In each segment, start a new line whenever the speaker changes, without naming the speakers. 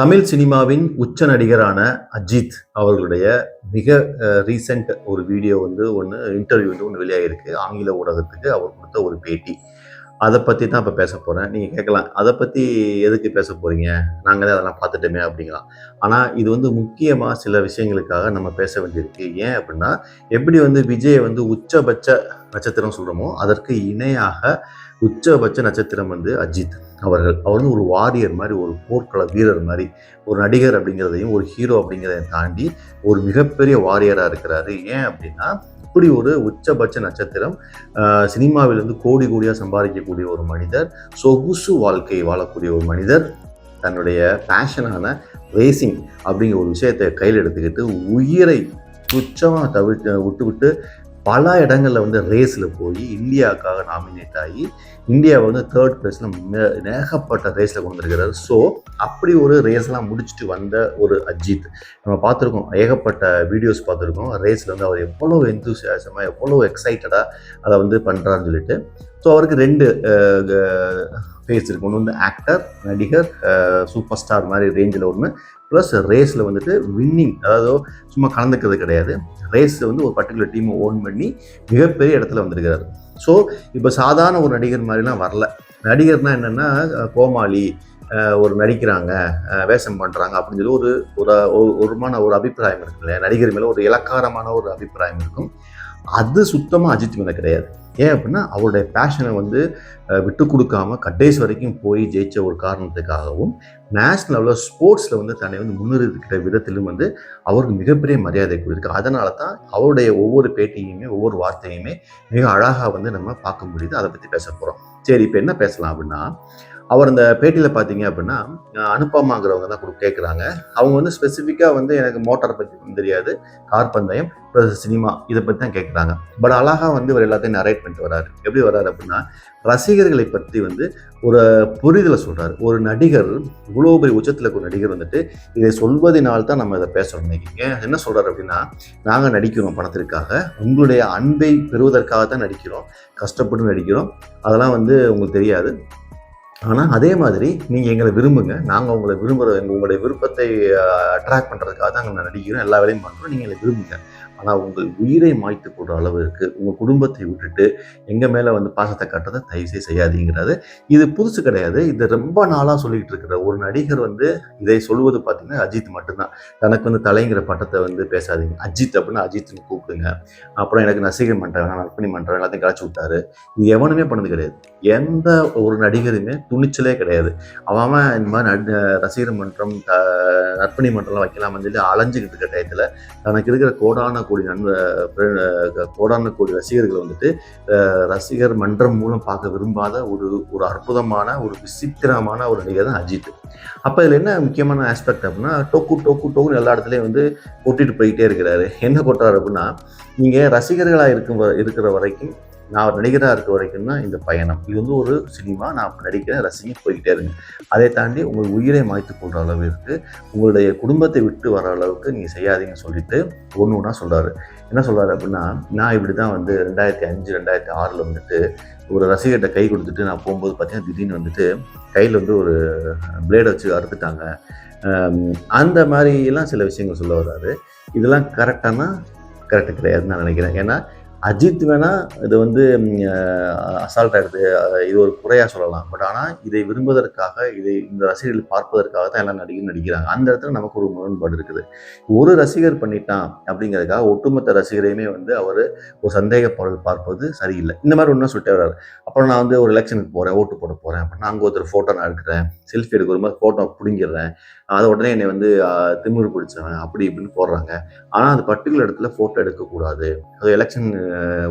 தமிழ் சினிமாவின் உச்ச நடிகரான அஜித் அவர்களுடைய மிக ரீசெண்ட் ஒரு வீடியோ வந்து ஒன்று இன்டர்வியூ வந்து ஒன்று வெளியாகிருக்கு ஆங்கில ஊடகத்துக்கு அவர் கொடுத்த ஒரு பேட்டி. அதை பற்றி தான் இப்போ பேச போகிறேன் நீங்கள் கேட்கலாம். அதை பற்றி எதுக்கு பேச போகிறீங்க நாங்களே அதெல்லாம் பார்த்துட்டோமே அப்படிங்களாம் ஆனால் இது வந்து முக்கியமாக சில விஷயங்களுக்காக நம்ம பேச வேண்டியிருக்கு. ஏன் அப்படின்னா எப்படி வந்து விஜயை வந்து உச்சபட்ச நட்சத்திரம் சொல்கிறோமோ அதற்கு இணையாக உச்சபட்ச நட்சத்திரம் வந்து அஜித் அவர்கள். அவர் வந்து ஒரு வாரியர் மாதிரி ஒரு போர்க்கள வீரர் மாதிரி ஒரு நடிகர் அப்படிங்கிறதையும் ஒரு ஹீரோ அப்படிங்கிறதையும் தாண்டி ஒரு மிகப்பெரிய வாரியராக இருக்கிறாரு. ஏன் அப்படின்னா இப்படி ஒரு உச்சபட்ச நட்சத்திரம் சினிமாவிலிருந்து கோடி கோடியாக சம்பாதிக்கக்கூடிய ஒரு மனிதர் சொகுசு வாழ்க்கை வாழக்கூடிய ஒரு மனிதர் தன்னுடைய பேஷனான ரேசிங் அப்படிங்கிற ஒரு விஷயத்தை கையில் எடுத்துக்கிட்டு உயிரை துச்சமாக தவிர்த்து விட்டுவிட்டு பல இடங்களில் வந்து ரேஸில் போய் இந்தியாவுக்காக நாமினேட் ஆகி இந்தியாவை வந்து தேர்ட் பிளேஸில் நேகப்பட்ட ரேஸில் கொண்டு வந்திருக்கிறாரு. ஸோ அப்படி ஒரு ரேஸ்லாம் முடிச்சுட்டு வந்த ஒரு அஜித். நம்ம பார்த்துருக்கோம் ஏகப்பட்ட வீடியோஸ் பார்த்துருக்கோம். ரேஸில் வந்து அவர் எவ்வளோ எந்தூசியாசமாக எவ்வளோ எக்ஸைட்டடாக அதை வந்து பண்ணுறான்னு சொல்லிட்டு. ஸோ அவருக்கு ரெண்டு ஃபேஸ் இருக்கு. ஒன்று வந்து ஆக்டர் நடிகர் சூப்பர் ஸ்டார் மாதிரி ரேஞ்சில் ஒன்று ப்ளஸ் ரேஸில் வந்துட்டு வின்னிங் அதாவது சும்மா கலந்துக்கிறது கிடையாது. ரேஸில் வந்து ஒரு பர்டிகுலர் டீமை ஓன் பண்ணி மிகப்பெரிய இடத்துல வந்திருக்கிறார். ஸோ இப்போ சாதாரண ஒரு நடிகர் மாதிரிலாம் வரல. நடிகர்னா என்னென்னா கோமாளி ஒரு நடிக்கிறாங்க வேஷம் பண்ணுறாங்க அப்படின்னு சொல்லி ஒரு ஒரு ஒருமான ஒரு அபிப்பிராயம் இருக்கும் இல்லையா? நடிகர் மேலே ஒரு இலக்காரமான ஒரு அபிப்பிராயம் இருக்கும். அது சுத்தமாக அஜித் மேலே கிடையாது. ஏன் அப்படின்னா அவருடைய பேஷனை வந்து விட்டு கொடுக்காம கடைசி வரைக்கும் போய் ஜெயிச்ச ஒரு காரணத்துக்காகவும் நேஷனல் லெவலில் ஸ்போர்ட்ஸில் வந்து தன்னை வந்து முன்னிறுத்திக்கிட்ட விதத்திலும் வந்து அவருக்கு மிகப்பெரிய மரியாதை கொடுத்துருக்கு. அதனால தான் அவருடைய ஒவ்வொரு பேட்டியுமே ஒவ்வொரு வார்த்தையுமே மிக அழகாக வந்து நம்ம பார்க்க முடியுது. அதை பற்றி பேச போகிறோம் சரி இப்போ என்ன பேசலாம் அப்படின்னா அவர் அந்த பேட்டியில் பார்த்தீங்க அப்படின்னா அஹ், அனுப்பமாங்கிறவங்க தான் கொடு கேட்குறாங்க அவங்க வந்து ஸ்பெசிஃபிக்காக வந்து எனக்கு மோட்டார் பற்றி தெரியாது கார் பந்தயம் ப்ளஸ் சினிமா இதை பற்றி தான் கேட்குறாங்க பட் அழகாக வந்து இவர் எல்லாத்தையும் நரேட் பண்ணிட்டு வராரு. எப்படி வராரு அப்படின்னா ரசிகர்களை பற்றி வந்து ஒரு புரிதலை சொல்கிறார் ஒரு நடிகர் இவ்வளோ பெரிய உச்சத்தில் ஒரு நடிகர் வந்துட்டு இதை சொல்வதனால் தான் நம்ம இதை பேசுகிறோம் நினைக்கிங்க என்ன சொல்கிறார் அப்படின்னா நாங்கள் நடிக்கிறோம் பணத்திற்காக உங்களுடைய அன்பை பெறுவதற்காக தான் நடிக்கிறோம் கஷ்டப்பட்டு நடிக்கிறோம். அதெல்லாம் வந்து உங்களுக்கு தெரியாது. ஆனால் அதே மாதிரி நீங்கள் எங்களை விரும்புங்க. நாங்கள் உங்களை விரும்புகிற எங்கள் உங்களுடைய விருப்பத்தை அட்ராக்ட் பண்ணுறதுக்காக தான் நாங்கள் நடிக்கிறோம். எல்லா வேலையும் பண்ணுறோம் நீங்கள் எங்களை விரும்புங்க. ஆனால் உங்கள் உயிரை மாய்த்து போடுற அளவுக்கு உங்கள் குடும்பத்தை விட்டுட்டு எங்கள் மேலே வந்து பாசத்தை காட்டுறதை தயவுசே செய்யாதீங்கிறது. இது புதுசு கிடையாது. இது ரொம்ப நாளாக சொல்லிக்கிட்டு இருக்கிற ஒரு நடிகர் வந்து இதை சொல்வது பார்த்தீங்கன்னா அஜித் மட்டும்தான். தனக்கு வந்து தலைங்கிற பட்டத்தை வந்து பேசாதீங்க. அஜித் அப்படின்னு அஜித்னு கூப்பிடுங்க. அப்புறம் எனக்கு நசிகர் பண்ணுறேன் நான் நற்பணி பண்ணுறேன் எல்லாத்தையும் கழிச்சு விட்டாரு. இது எவனுமே பண்ணது கிடையாது. எந்த ஒரு நடிகருமே துணிச்சலே கிடையாது. அவன் இந்த மாதிரி நடி ரசிகர் மன்றம் த- நற்பணி மன்றம்லாம் வைக்கலாம்னு சொல்லி அலைஞ்சிக்கிட்டு இருக்க டயத்தில் தனக்கு இருக்கிற கோடான கோடி நண்ப பிர- கோடான கோடி வந்துட்டு ரசிகர் மன்றம் மூலம் பார்க்க விரும்பாத ஒரு ஒரு அற்புதமான ஒரு விசித்திரமான ஒரு நடிகர் தான் அஜித். அப்போ இதில் என்ன முக்கியமான ஆஸ்பெக்ட் அப்படின்னா டோக்கு டோக்கு டோக்குன்னு எல்லா இடத்துலையும் வந்து கொட்டிட்டு போயிட்டே இருக்கிறாரு. என்ன கொட்டுறாரு அப்படின்னா நீங்கள் ரசிகர்களாக இருக்கும் வ- இருக்கிற வரைக்கும் நான் ஒரு நடிகராக இருக்க வரைக்கும் தான் இந்த பயணம். இது வந்து ஒரு சினிமா நான் நடிக்கிறேன் ரசிங்க போய்கிட்டே இருங்க. அதை தாண்டி உங்கள் உயிரை மாய்த்து கொள்கிற அளவிற்கு உங்களுடைய குடும்பத்தை விட்டு வர அளவுக்கு நீங்கள் செய்யாதீங்கன்னு சொல்லிட்டு ஒன்று ஒன்றா சொல்கிறாரு என்ன சொல்கிறாரு அப்படின்னா நான் இப்படி தான் வந்து ரெண்டாயிரத்தி அஞ்சு ரெண்டாயிரத்தி ஆறில் வந்துட்டு ஒரு ரசிகர்கிட்ட கை கொடுத்துட்டு நான் போகும்போது பார்த்தீங்கன்னா திடீர்னு வந்துட்டு கையில் வந்து ஒரு பிளேடை வச்சு அறுத்துட்டாங்க. அந்த மாதிரிலாம் சில விஷயங்கள் சொல்ல வர்றாரு. இதெல்லாம் கரெக்டானா கரெக்டு கிடையாதுன்னு நான் நினைக்கிறேன். ஏன்னா அஜித் வேணா இது வந்து அசால்ட் ஆகிடுது இது ஒரு குறையாக சொல்லலாம். பட் ஆனால் இதை விரும்புவதற்காக இதை இந்த ரசிகர்கள் பார்ப்பதற்காக தான் எல்லாம் நடிகர் நடிக்கிறாங்க. அந்த இடத்துல நமக்கு ஒரு முரண்பாடு இருக்குது. ஒரு ரசிகர் பண்ணிட்டான் அப்படிங்கிறதுக்காக ஒட்டுமொத்த ரசிகரையுமே வந்து அவர் ஒரு சந்தேகப்பாடு பார்ப்பது சரியில்லை. இந்த மாதிரி ஒன்றும் சொல்லிட்டே வர்றாரு. அப்புறம் நான் வந்து ஒரு எலெக்ஷனுக்கு போகிறேன் ஓட்டு போட போகிறேன் அப்படின்னா அங்கே ஒருத்தர் ஃபோட்டோ நான் எடுக்கிறேன் செல்ஃபி எடுக்கிற மாதிரி ஃபோட்டோ பிடிங்கிடுறேன். அதை உடனே என்னை வந்து ஆஹ், திமிரு பிடிச்சவன் அப்படி இப்படின்னு போடுறாங்க. ஆனால் அந்த பர்டிகுலர் இடத்துல ஃபோட்டோ எடுக்கக்கூடாது. அது எலெக்ஷன்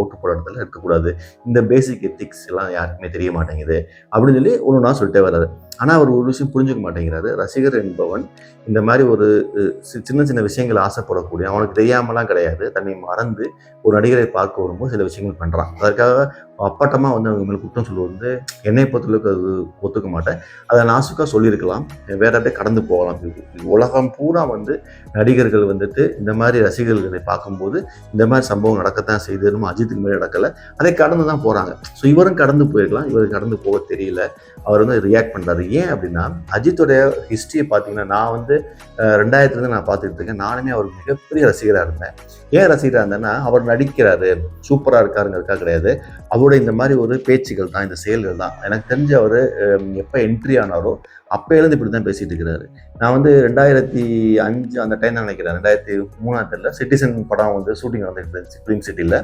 ஓட்டு போட இடத்துல இருக்கக்கூடாது. இந்த பேசிக் எத்திக்ஸ் எல்லாம் யாருக்குமே தெரிய மாட்டேங்குது. அப்படின்னு சொல்லி ஒன்று நான் சொல்லிட்டே வர்றாரு. ஆனால் அவர் ஒரு விஷயம் புரிஞ்சுக்க மாட்டேங்கிறாரு. ரசிகர் என்பவன் இந்த மாதிரி ஒரு சின்ன சின்ன விஷயங்கள் ஆசைப்படக்கூடிய அவனுக்கு தெரியாமலாம் கிடையாது. தன்னை மறந்து ஒரு நடிகரை பார்க்க வரும்போது சில விஷயங்கள் பண்ணுறான் அதற்காக அப்பட்டமாக வந்து அவங்க மேலே குற்றம் சொல்லுவது வந்து என்னை பொறுத்தளவுக்கு அது ஒத்துக்க மாட்டேன். அதை நாசுக்காக சொல்லியிருக்கலாம். வேற அப்படியே கடந்து போகலாம். உலகம் பூரா வந்து நடிகர்கள் வந்துட்டு இந்த மாதிரி ரசிகர்களை பார்க்கும்போது இந்த மாதிரி சம்பவம் நடக்கத்தான் செய்துன்னு அஜித்துக்கு மேலே நடக்கலை. அதை கடந்து தான் போகிறாங்க ஸோ இவரும் கடந்து போயிருக்கலாம். இவருக்கு கடந்து போக தெரியல. அவர் வந்து ரியாக்ட் பண்ணுறாரு ஏன் அப்படின்னா அஜித்துடைய ஹிஸ்ட்ரியை பார்த்தீங்கன்னா நான் வந்து ரெண்டாயிரத்துலேருந்து நான் பார்த்துட்டு இருக்கேன். நானுமே அவர் மிகப்பெரிய ரசிகராக இருந்தேன். ஏன் ரசிகராக இருந்தேன்னா அவர் நடிக்கிறாரு. சூப்பராக இருக்காருங்கிறதுக்காக கிடையாது. அவருடைய இந்த மாதிரி ஒரு பேச்சுகள் தான் இந்த செயல்கள் தான். எனக்கு தெரிஞ்ச அவர் எப்போ என்ட்ரி ஆனாரோ அப்போலேருந்து இப்படி தான் பேசிகிட்டு இருக்கிறாரு. நான் வந்து ரெண்டாயிரத்தி அஞ்சு அந்த டைம் தான் நினைக்கிறேன். ரெண்டாயிரத்தி மூணாம் தெரியல சிட்டிசன் படம் வந்து ஷூட்டிங் வந்துட்டு இருந்துச்சு ஃபிலிம் சிட்டியில்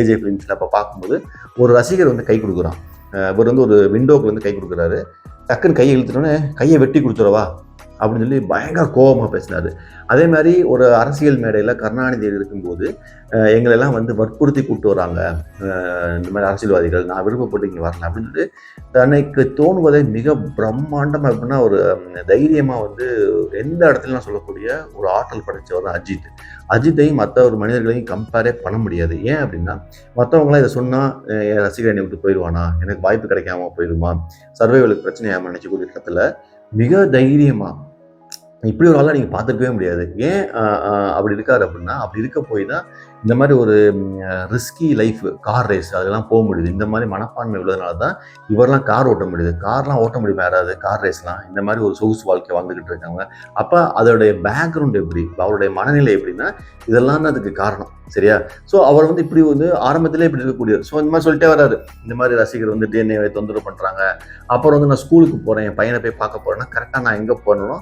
ஏஜே ஃபிலிம்ஸில் அப்போ பார்க்கும்போது ஒரு ரசிகர் வந்து கை கொடுக்குறான். இவர் வந்து ஒரு விண்டோக்கு வந்து கை கொடுக்குறாரு. டக்குன்னு கையை இழுத்துட்டோன்னே கையை வெட்டி கொடுத்துருவா அப்படின்னு சொல்லி பயங்கர கோபமாக பேசினார். அதே மாதிரி ஒரு அரசியல் மேடையில் கருணாநிதி இருக்கும்போது எங்களெல்லாம் வந்து வற்புறுத்தி கூப்பிட்டு வராங்க. இந்த மாதிரி அரசியல்வாதிகள் நான் விருப்பப்பட்டு இங்கே வரல அப்படின்னு சொல்லிட்டு தனக்கு தோணுவதை மிக பிரம்மாண்டமாக எப்படின்னா ஒரு தைரியமாக வந்து எந்த இடத்துலலாம் சொல்லக்கூடிய ஒரு ஆற்றல் படைத்தவர் தான் அஜித். அஜித்தையும் மற்ற ஒரு மனிதர்களையும் கம்பேரே பண்ண முடியாது. ஏன் அப்படின்னா மற்றவங்களாம் இதை சொன்னால் என் ரசிகர் என்னை விட்டு போயிடுவானா? எனக்கு வாய்ப்பு கிடைக்காம போயிடுமா? சர்வைவலுக்கு பிரச்சனையாம நினச்சக்கூடிய இடத்துல மிக தைரியமாக இப்படி ஒரு ஆளாக நீங்கள் பார்த்துருக்கவே முடியாது. ஏன் அப்படி இருக்காரு அப்படின்னா அப்படி இருக்க போய் தான் இந்த மாதிரி ஒரு ரிஸ்கி லைஃப் கார் ரேஸ் அதெல்லாம் போக முடியுது. இந்த மாதிரி மனப்பான்மை உள்ளதுனால தான் இவரெல்லாம் கார் ஓட்ட முடியுது. கார்லாம் ஓட்ட முடியுமா? யாராவது கார் ரேஸ்லாம் இந்த மாதிரி ஒரு சொகுசு வாழ்க்கை வாழ்ந்துக்கிட்டு இருக்காங்க. அப்போ அதோடைய பேக்ரவுண்ட் எப்படி? அவருடைய மனநிலை எப்படின்னா இதெல்லாம் தான் அதுக்கு காரணம். சரியா? ஸோ அவர் வந்து இப்படி வந்து ஆரம்பத்திலே இப்படி இருக்கக்கூடியவர் ஸோ இந்த மாதிரி சொல்லிட்டே வராரு இந்த மாதிரி ரசிகர் வந்து டிஎன்ஏவை தொந்தரவு பண்ணுறாங்க அப்புறம் வந்து நான் ஸ்கூலுக்கு போகிறேன் என் பையனை போய் பார்க்க போகிறேன்னா கரெக்டாக நான் எங்கே போகணும்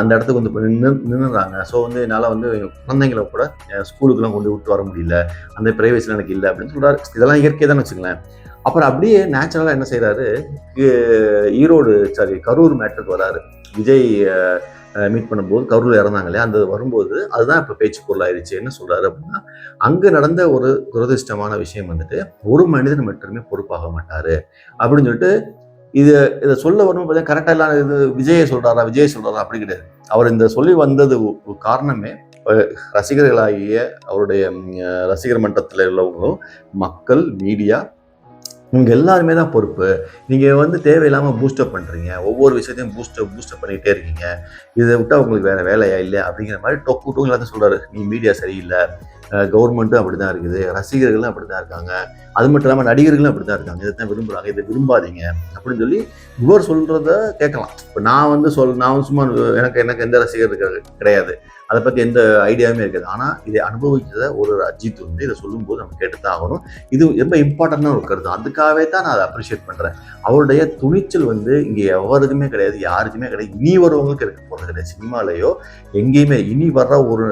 அந்த இடத்துக்கு வந்து நின்று நின்றுறாங்க ஸோ வந்து என்னால் வந்து குழந்தைங்களை கூட என் ஸ்கூலுக்குலாம் கொண்டு விட்டு வர முடியல அந்த ப்ரைவேசியில் எனக்கு இல்லை அப்படின்னு சொல்கிறார் இதெல்லாம் இயற்கை தான் வச்சுங்களேன் அப்புறம் அப்படியே நேச்சுரலாக என்ன செய்கிறாரு ஈரோடு சாரி கரூர் மேட்டருக்கு வராரு. விஜய் மீட் பண்ணும்போது கரூரில் இறந்தாங்களே அந்த வரும்போது அதுதான் இப்போ பேச்சு பொருளாயிருச்சு. என்ன சொல்கிறாரு அப்படின்னா அங்கே நடந்த ஒரு துரதிர்ஷ்டமான விஷயம் வந்துட்டு ஒரு மனிதன் மட்டுமே பொறுப்பாக மாட்டார் அப்படின்னு சொல்லிட்டு இது இதை சொல்ல வரணும் பார்த்தீங்கன்னா கரெக்டாக இல்லாத இது விஜயை சொல்கிறாரா விஜய் சொல்கிறாரா அப்படி கிடையாது. அவர் இந்த சொல்லி வந்தது காரணமே ரசிகர்களாகிய அவருடைய ரசிகர் மன்றத்தில் உள்ளவங்களும் மக்கள் மீடியா உங்கள் எல்லாருமே தான் பொறுப்பு. நீங்கள் வந்து தேவையில்லாமல் பூஸ்டப் பண்ணுறீங்க ஒவ்வொரு விஷயத்தையும் பூஸ்டப் பூஸ்டப் பண்ணிகிட்டே இருக்கீங்க. இதை விட்டால் உங்களுக்கு வேறு வேலையா இல்லை அப்படிங்கிற மாதிரி டொக்கு டொக்கு எல்லாத்தையும் சொல்கிறாரு நீ மீடியா சரியில்லை. கவர்மெண்ட்டும் அப்படி தான் இருக்குது. ரசிகர்களும் அப்படி தான் இருக்காங்க. அது மட்டும் இல்லாமல் நடிகர்களும் அப்படி தான் இருக்காங்க. இதை தான் விரும்புகிறாங்க இதை விரும்பாதீங்க. அப்படின்னு சொல்லி இவர் சொல்கிறத கேட்கலாம். இப்போ நான் வந்து சொல் நான் வந்து சும்மா எனக்கு எனக்கு எந்த ரசிகர் கிடையாது. அதை பற்றி எந்த ஐடியாவுமே இருக்காது. ஆனால் இதை அனுபவிக்கிறத ஒரு அஜித் வந்து இதை சொல்லும்போது நம்ம கேட்டு தான் ஆகணும். இது ரொம்ப இம்பார்ட்டண்டான ஒரு கருத்து. அதுக்காகவே தான் நான் அதை அப்ரிஷியேட் பண்ணுறேன் அவருடைய துணிச்சல் வந்து இங்கே எவருக்குமே கிடையாது யாருக்குமே கிடையாது. இனி வரவங்களுக்கு இருக்க போகிறது கிடையாது. சினிமாலேயோ எங்கேயுமே இனி வர்ற ஒரு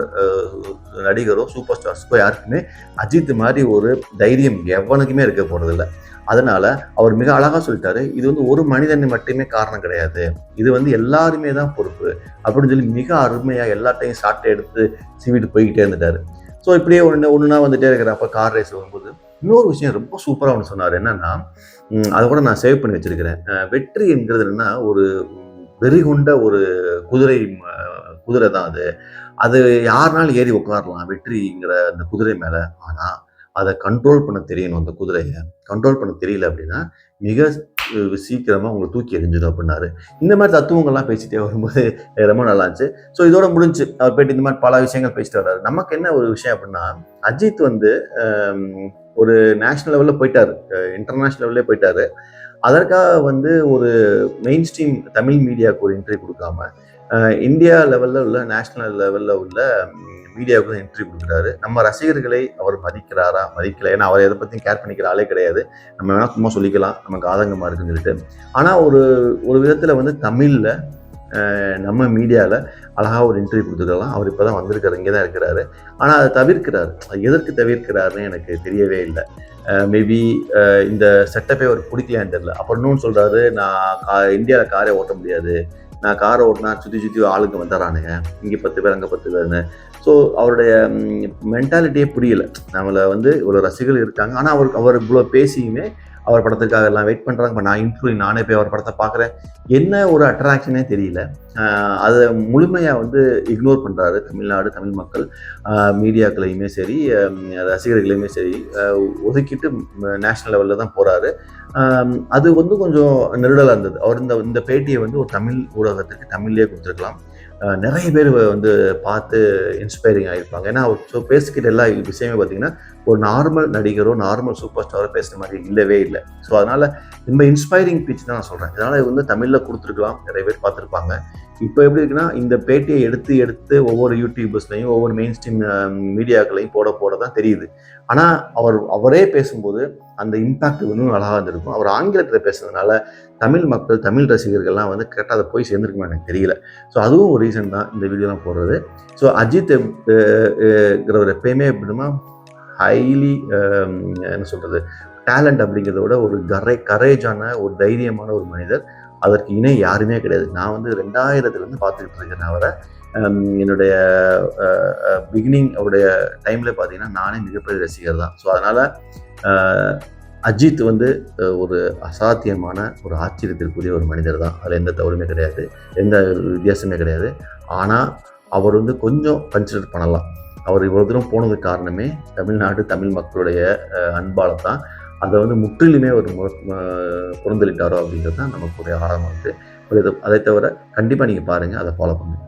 நடிகரோ சூப்பர் ஸ்டார்ஸ்க்கோ யாருக்குமே அஜித் மாதிரி ஒரு தைரியம் எவனுக்குமே இருக்க போகிறதில்ல அதனால அவர் மிக அழகாக சொல்லிட்டாரு இது வந்து ஒரு மனிதன் மட்டுமே காரணம் கிடையாது. இது வந்து எல்லாருமே தான் பொறுப்பு அப்படின்னு சொல்லி மிக அருமையாக எல்லாத்தையும் சாட்டை எடுத்து சீவிட்டு போய்கிட்டே இருந்துட்டாரு. ஸோ இப்படியே ஒன்று ஒன்றுனா வந்துட்டே இருக்கிறப்ப கார் ரேஸ் வரும்போது இன்னொரு விஷயம் ரொம்ப சூப்பராக ஒன்று சொன்னார். என்னன்னா அதை கூட நான் சேவ் பண்ணி வச்சிருக்கிறேன். வெற்றி என்கிறது என்ன ஒரு வெறி கொண்ட ஒரு குதிரை ம, குதிரை தான் அது. அது யாருனாலும் ஏறி உட்காரலாம் வெற்றிங்கிற அந்த குதிரை மேலே. ஆனால் அதை கண்ட்ரோல் பண்ண தெரியணும் அந்த குதிரையை. கண்ட்ரோல் பண்ண தெரியல அப்படின்னா மிக சீக்கிரமாக உங்களை தூக்கி எறிஞ்சிடும் அப்படின்னாரு. இந்த மாதிரி தத்துவங்கள்லாம் பேசிட்டே வரும்போது ரொம்ப நல்லா இருந்துச்சு. ஸோ இதோட முடிஞ்சு அவர் போயிட்டு இந்த மாதிரி பல விஷயங்கள் பேசிட்டு வர்றாரு. நமக்கு என்ன ஒரு விஷயம் அப்படின்னா அஜித் வந்து ஒரு நேஷ்னல் லெவலில் போயிட்டாரு. இன்டர்நேஷ்னல் லெவல்லே போயிட்டாரு. அதற்காக வந்து ஒரு மெயின் ஸ்ட்ரீம் தமிழ் மீடியாவுக்கு ஒரு இன்டர்வியூ கொடுக்காம இந்தியா லெவலில் உள்ள நேஷ்னல் லெவலில் உள்ள மீடியாவுக்கு தான் இன்டர்வியூ கொடுக்குறாரு. நம்ம ரசிகர்களை அவர் மதிக்கிறாரா? மதிக்கல. ஏன்னா அவர் எதை பற்றியும் கேர் பண்ணிக்கிற ஆளே கிடையாது. நம்ம வேணால் சும்மா சொல்லிக்கலாம். நமக்கு ஆதங்கமாக இருக்குன்னு சொல்லிட்டு. ஆனால் ஒரு ஒரு விதத்தில் வந்து தமிழில் நம்ம மீடியாவில் அழகாக ஒரு இன்டர்வியூ கொடுத்துக்கலாம் அவர் இப்போ தான் வந்திருக்காரு. இங்கே தான் இருக்கிறாரு. ஆனால் அதை தவிர்க்கிறார். அது எதற்கு தவிர்க்கிறாருன்னு எனக்கு தெரியவே இல்லை. மேபி இந்த செட்டப்பே அவர் பிடிக்கலையான்னு தெரியல. அப்புறம் இன்னொன்று சொல்கிறாரு நான் கா இந்தியாவில் காரே ஓட்ட முடியாது. நான் காரை ஓட்டினா சுற்றி சுற்றி ஆளுங்க வந்துடுறானுங்க. இங்கே பத்து பேர் அங்கே பத்து பேர்னு. ஸோ அவருடைய மென்டாலிட்டியே புரியல. நம்மளை வந்து இவ்வளோ ரசிகர்கள் இருக்காங்க. ஆனால் அவருக்கு அவர் இவ்வளோ பேசியுமே அவர் படத்துக்காக எல்லாம் வெயிட் பண்ணுறாங்க இப்போ நான் இன்க்ளூடிங் நானே போய் அவர் படத்தை பார்க்குறேன். என்ன ஒரு அட்ராக்ஷனே தெரியல. அதை முழுமையாக வந்து இக்னோர் பண்ணுறாரு தமிழ்நாடு தமிழ் மக்கள். மீடியாக்களையுமே சரி ரசிகர்களையுமே சரி ஒதுக்கிட்டு நேஷ்னல் லெவலில் தான் போகிறாரு அது வந்து கொஞ்சம் நெருடலாக இருந்தது. அவர் இந்த இந்த பேட்டியை வந்து ஒரு தமிழ் ஊடகத்துக்கு தமிழ்லேயே கொடுத்துருக்கலாம். நிறைய பேர் வந்து பார்த்து இன்ஸ்பைரிங் ஆகியிருப்பாங்க ஏன்னா அவர் ஸோ பேசிக்கிட்ட எல்லா விஷயமே பார்த்தீங்கன்னா ஒரு நார்மல் நடிகரோ நார்மல் சூப்பர் ஸ்டாரோ பேசுகிற மாதிரி இல்லவே இல்லை. ஸோ அதனால் ரொம்ப இன்ஸ்பைரிங் பீச் தான் நான் சொல்கிறேன் இதனால் இது வந்து தமிழில் கொடுத்துருக்கலாம். நிறைய பேர் பார்த்துருப்பாங்க. இப்போ எப்படி இருக்குன்னா இந்த பேட்டியை எடுத்து எடுத்து ஒவ்வொரு யூடியூபர்ஸ்லையும் ஒவ்வொரு மெயின் ஸ்ட்ரீம் மீடியாக்களையும் போட போட தான் தெரியுது. ஆனால் அவர் அவரே பேசும்போது அந்த இம்பாக்ட் இன்னும் அழகாக இருந்திருக்கும். அவர் ஆங்கிலத்தில் பேசுறதுனால தமிழ் மக்கள் தமிழ் ரசிகர்கள்லாம் வந்து கரெக்டாக அதை போய் சேர்ந்துருக்குமா எனக்கு தெரியல. ஸோ அதுவும் ஒரு ரீசன் தான் இந்த வீடியோலாம் போடுறது. ஸோ அஜித் இருக்கிறவர் எப்பயுமே எப்படின்னா ஹைலி என்ன சொல்கிறது டேலண்ட் அப்படிங்கிறத விட ஒரு கரை கரேஜான ஒரு தைரியமான ஒரு மனிதர். அதற்கு இணை யாருமே கிடையாது. நான் வந்து ரெண்டாயிரத்துலேருந்து பார்த்துக்கிட்டு இருக்கேன். அவரை என்னுடைய பிகினிங் அவருடைய டைமில் பார்த்தீங்கன்னா நானே மிகப்பெரிய ரசிகர் தான். ஸோ அதனால் அஜித் வந்து ஒரு அசாத்தியமான ஒரு ஆச்சரியத்திற்குரிய ஒரு மனிதர் தான். அதில் எந்த தவறுமே கிடையாது. எந்த வித்தியாசமே கிடையாது. ஆனால் அவர் வந்து கொஞ்சம் கன்சிடர் பண்ணலாம். அவர் இவ்வளோ தூரம் போனதுக்கு காரணமே தமிழ்நாடு தமிழ் மக்களுடைய அன்பால் தான். அதை வந்து முற்றிலுமே ஒரு புறந்தளிட்டாரோ அப்படிங்கிறது தான் நமக்குடைய ஆரம்பம் வந்து. அதை தவிர கண்டிப்பாக நீங்கள் பாருங்கள் அதை ஃபாலோ பண்ணுங்கள்